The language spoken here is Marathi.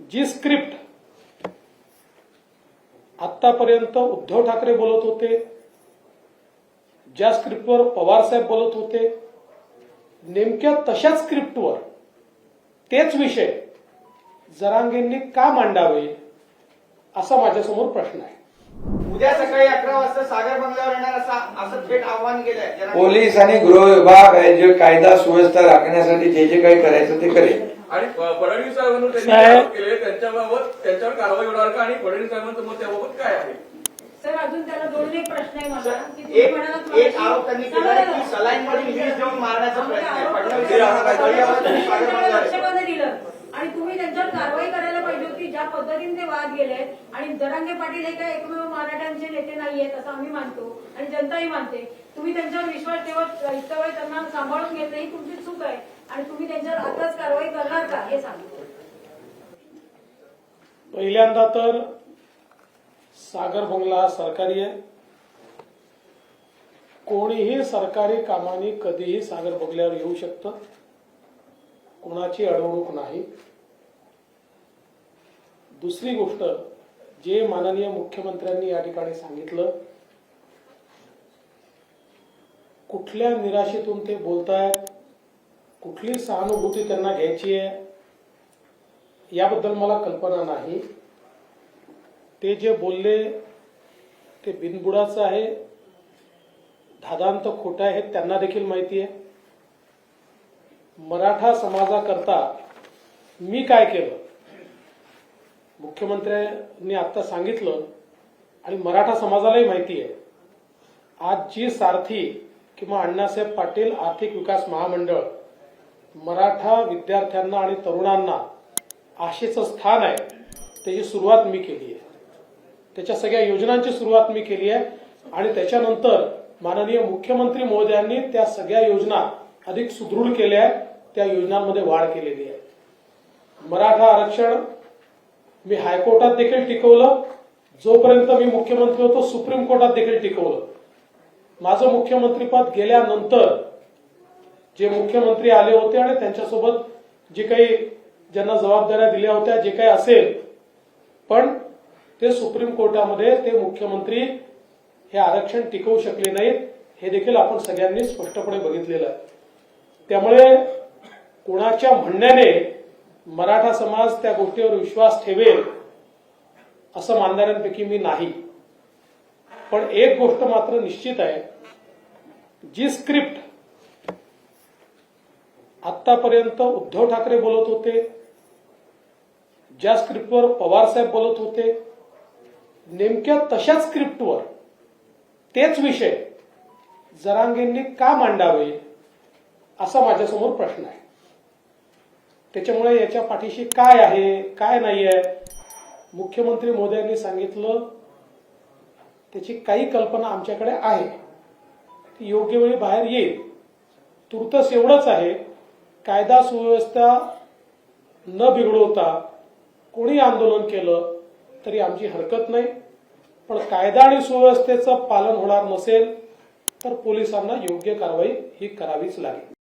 जी स्क्रिप्ट आतापर्यंत उद्धव ठाकरे बोलत होते ज्या स्क्रिप्टवर पवार साहेब बोलत होते नेमक्या तशाच स्क्रिप्टवर तेच विषय जरांगेंनी का मांडावे असा माझ्यासमोर प्रश्न आहे. उद्या सकाळी अकरा वाजता सागर बंगल्यावर येणार असा असं थेट आव्हान केलंय. पोलीस आणि गृह विभाग हे जे कायदा सुव्यवस्था राखण्यासाठी जे जे काही करायचं ते करेल. आणि फडणवीस साहेबांवर त्यांनी साहेब- आरोप केले त्यांच्याबाबत त्यांच्यावर कारवाई होणार का? आणि फडणवीस साहेबांचं मत त्याबाबत काय आहे? सर अजून त्याला दोन एक प्रश्न आहे की तुम्ही एक म्हणालात एक मगाशी- आरोप त्यांनी केला आहे की सलाईन मध्ये इंग्लिश देऊन मारण्याचा प्रयत्न आहे. फडणवीस आहे. दिलं आणि तुम्ही त्यांच्यावर कारवाई करायला ज्या पद्धतीने ते वाद गेले आणि जरांगे पाटील हे काय एकमेव मराठ्यांचे नेते नाहीयेत असं आम्ही मानतो आणि जनताही मानते. तुम्ही त्यांच्यावर विश्वास ठेवत इतका वेळ त्यांना सांभाळून घेत नाही तुमची चूक आहे. आणि तुम्ही त्यांच्यावर आताच कारवाई करणार का हे सांगा पहिल्यांदा तर सागर बंगला हा सरकारी आहे. कोणीही सरकारी कामाने कधीही सागर बंगल्यावर येऊ शकतं. कोणाची अडवणूक नाही. दुसरी गोष्ट जे माननीय मुख्यमंत्र्यांनी या ठिकाणी सांगितलं कुठल्या निराशेतून ते बोलतायत कुठली सहानुभूती त्यांना घ्यायची आहे याबद्दल मला कल्पना नाही. ते जे बोलले ते बिनबुडाचं आहे धादांत खोटं आहे हे त्यांना देखील माहिती आहे. मराठा समाजाकरता मी काय केलं? मुख्यमंत्र्यांनी आता सांगितलं आणि मराठा समाजालाही माहिती आहे. आज जी सारथी किंवा अण्णासाहेब पाटील आर्थिक विकास महामंडळ मराठा विद्यार्थ्यांना आणि तरुणांना आशेचं स्थान आहे त्याची सुरुवात मी केली आहे. त्याच्या सगळ्या योजनांची सुरुवात मी केली आहे आणि त्याच्यानंतर माननीय मुख्यमंत्री महोदयांनी त्या सगळ्या योजना अधिक सुदृढ केल्या आहेत त्या योजनांमध्ये वाढ केलेली आहे. मराठा आरक्षण मी हायकोर्टात देखील टिकवलं. जोपर्यंत मी मुख्यमंत्री होतो सुप्रीम कोर्टात देखील टिकवलं. माझं मुख्यमंत्रीपद गेल्यानंतर जे मुख्यमंत्री आले होते आणि त्यांच्यासोबत जे काही ज्यांना जबाबदाऱ्या दिल्या होत्या जे काही असेल पण ते सुप्रीम कोर्टामध्ये ते मुख्यमंत्री हे आरक्षण टिकवू शकले नाहीत हे देखील आपण सगळ्यांनी स्पष्टपणे बघितलेलं आहे. त्यामुळे कोणाच्या म्हणण्याने मराठा समाज त्या गोष्टीवर विश्वास ठेवेल असं मानणाऱ्यांपैकी मी नाही. पण एक गोष्ट मात्र निश्चित आहे. जी स्क्रिप्ट आतापर्यंत उद्धव ठाकरे बोलत होते ज्या स्क्रिप्टवर पवार साहेब बोलत होते नेमक्या तशाच स्क्रिप्टवर तेच विषय जरांगेंनी का मांडावे असा माझ्यासमोर प्रश्न आहे. त्याच्यामुळे याच्या पाठीशी काय आहे काय नाही आहे मुख्यमंत्री मोदयांनी सांगितलं त्याची काही कल्पना आमच्याकडे आहे. ती योग्य वेळी बाहेर येईल. तुर्तस एवढंच आहे कायदा सुव्यवस्था न बिघडवता कोणी आंदोलन केलं तरी आमची हरकत नाही. पण कायदा आणि सुव्यवस्थेचं पालन होणार नसेल तर पोलिसांना योग्य कारवाई ही करावीच लागेल.